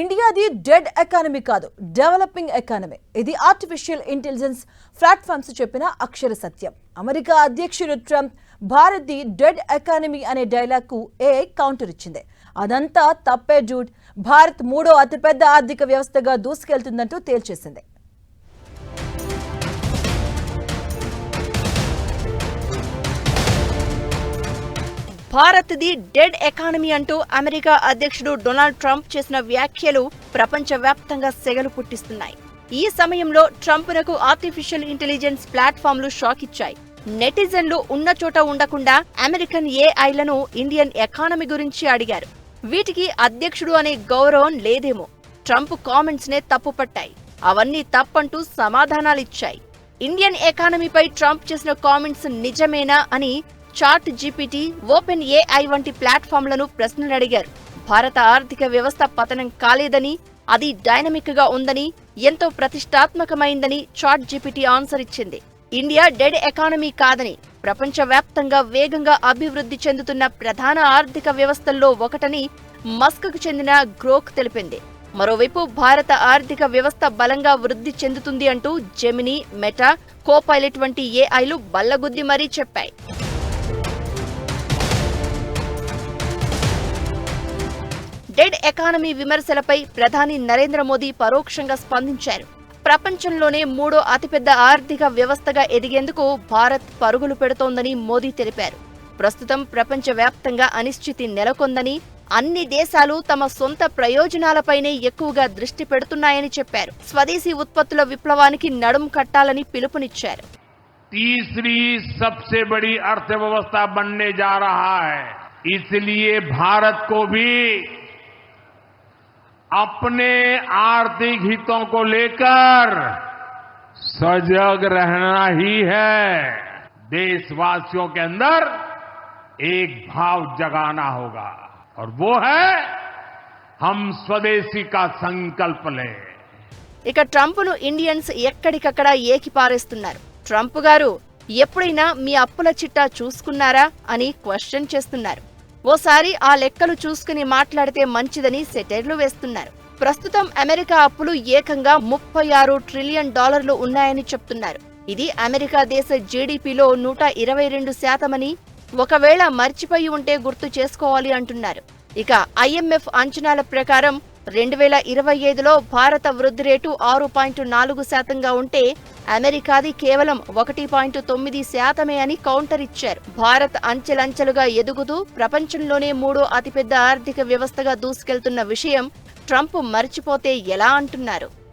ఇండియాది dead economy కాదు developing economy. ఇది artificial intelligence platforms చెప్పిన అక్షర సత్యం. అమెరికా అధ్యక్షుడు ట్రంప్ భారత్ది డెడ్ ఎకానమీ అనే డైలాగ్కు ఏఐ కౌంటర్ ఇచ్చింది? అదంతా తప్పే జూడ్. భారత్ మూడో అతిపెద్ద ఆర్థిక వ్యవస్థగా దూసుకెళ్తుందంటూ తేల్చేసింది. భారత్ది డెడ్ ఎకానమీ అంటూ అమెరికా అధ్యక్షుడు డొనాల్డ్ ట్రంప్ చేసిన వ్యాఖ్యలు ప్రపంచవ్యాప్తంగా సెగలు పుట్టిస్తున్నాయి. ఈ సమయంలో ట్రంప్నకు ఆర్టిఫిషియల్ ఇంటెలిజెన్స్ ప్లాట్ఫామ్లు షాక్ ఇచ్చాయి నెటిజన్లు ఉన్న చోట ఉండకుండా అమెరికన్ ఏఐలను ఇండియన్ ఎకానమీ గురించి అడిగారు. వీటికి అధ్యక్షుడు అనే గౌరవం లేదేమో. ట్రంప్ కామెంట్స్నే తప్పుపట్టాయి. అవన్నీ తప్పంటూ సమాధానాలిచ్చాయి. ఇండియన్ ఎకానమీపై ట్రంప్ చేసిన కామెంట్స్ నిజమేనా అని చాట్ జీపీటీ ఓపెన్ ఏఐ వంటి ప్లాట్ఫామ్లను ప్రశ్నలు అడిగారు. భారత ఆర్థిక వ్యవస్థ పతనం కాలేదని అది డైనమిక్గా ఉందని ఎంతో ప్రతిష్టాత్మకమైందని చాట్ జీపీటీ ఆన్సర్ ఇచ్చింది. ఇండియా డెడ్ ఎకానమీ కాదని ప్రపంచవ్యాప్తంగా వేగంగా అభివృద్ధి చెందుతున్న ప్రధాన ఆర్థిక వ్యవస్థల్లో ఒకటని మస్క్కు చెందిన గ్రోక్ తెలిపింది. మరోవైపు భారత ఆర్థిక వ్యవస్థ బలంగా వృద్ధి చెందుతుంది అంటూ జెమినీ మెటా కోపైలట్ వంటి ఏఐలు బల్లగుద్ది మరీ చెప్పాయి. డెడ్ ఎకానమీ విమర్శలపై ప్రధాని నరేంద్ర మోదీ పరోక్షంగా స్పందించారు. ప్రపంచంలోనే మూడో అతిపెద్ద ఆర్థిక వ్యవస్థగా ఎదిగేందుకు భారత్ పరుగులు పెడుతోందని మోదీ తెలిపారు. ప్రస్తుతం ప్రపంచవ్యాప్తంగా అనిశ్చితి నెలకొందని అన్ని దేశాలు తమ సొంత ప్రయోజనాలపైనే ఎక్కువగా దృష్టి పెడుతున్నాయని చెప్పారు. స్వదేశీ ఉత్పత్తుల విప్లవానికి నడుం కట్టాలని పిలుపునిచ్చారు. తీసరి బడి అర్థవ్యవస్థ బన్నే జా భారత్ కో अपने आर्थिक हितों को लेकर सजग रहना ही है देशवासियों के अंदर एक भाव जगाना होगा और वो है हम स्वदेशी का संकल्प लें ఇక ట్రంప్ను ఇండియన్స్ ఎక్కడికక్కడ ఏకిపారేస్తున్నారు ట్రంప్ గారు ఎప్పుడైనా మీ అప్పుల చిట్టా చూసుకున్నారా అని క్వశ్చన్ చేస్తున్నారు ఓసారి ఆ లెక్కలు చూసుకుని మాట్లాడితే మంచిదని సెటైర్లు వేస్తున్నారు. ప్రస్తుతం అమెరికా అప్పులు ఏకంగా ముప్పై ఆరు ట్రిలియన్ డాలర్లు ఉన్నాయని చెప్తున్నారు. ఇది అమెరికా దేశ జీడీపీలో నూట ఇరవై రెండు శాతమని ఒకవేళ మర్చిపోయి ఉంటే గుర్తు చేసుకోవాలి అంటున్నారు. ఇక ఐఎంఎఫ్ అంచనాల ప్రకారం రెండు వేల ఇరవై ఐదులో భారత వృద్ధి రేటు ఆరు పాయింట్ నాలుగు శాతంగా ఉంటే అమెరికాది కేవలం ఒకటి పాయింట్ తొమ్మిది శాతమే అని కౌంటర్ ఇచ్చారు. భారత్ అంచెలంచెలుగా ఎదుగుతూ ప్రపంచంలోనే మూడో అతిపెద్ద ఆర్థిక వ్యవస్థగా దూసుకెళ్తున్న విషయం ట్రంప్ మర్చిపోతే ఎలా అంటున్నారు?